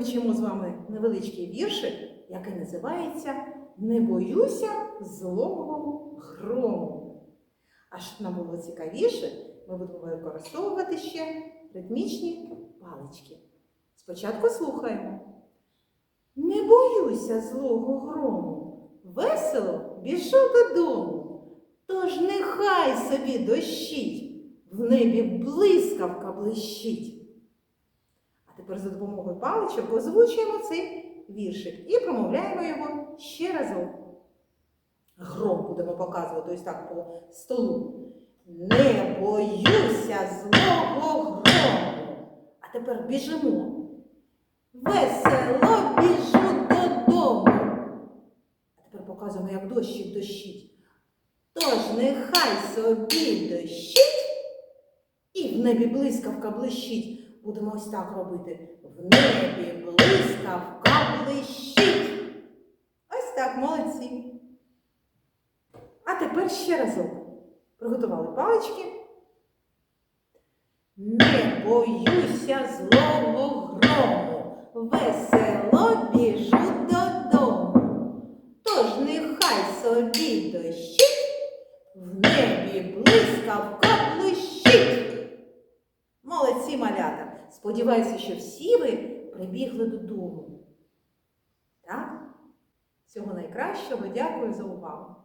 вивчимо з вами невеличкий віршик, який називається Не боюся злого грому. А щоб нам було цікавіше, ми будемо використовувати ще ритмічні палички. Спочатку слухаємо. Не боюся злого грому, весело біжу додому. Тож нехай собі дощить, в небі блискавка блищить. Тепер за допомогою паличок озвучуємо цей віршик і промовляємо його ще разом. Гром будемо показувати ось так по столу. Не боюся злого грому. А тепер біжимо. Весело біжу додому. А тепер показуємо, як дощик дощить. Тож нехай собі дощить, і в небі блискавка блищить. Будемо ось так робити. В небі блискавка блищить. Ось так, молодці. А тепер ще разок. Приготували палички. Не боюся злого грому, весело біжу додому. Тож нехай собі дощить, в небі блискавка. Молодці малята! Сподіваюся, що всі ви прибігли додому. Так? Всього найкращого, дякую за увагу.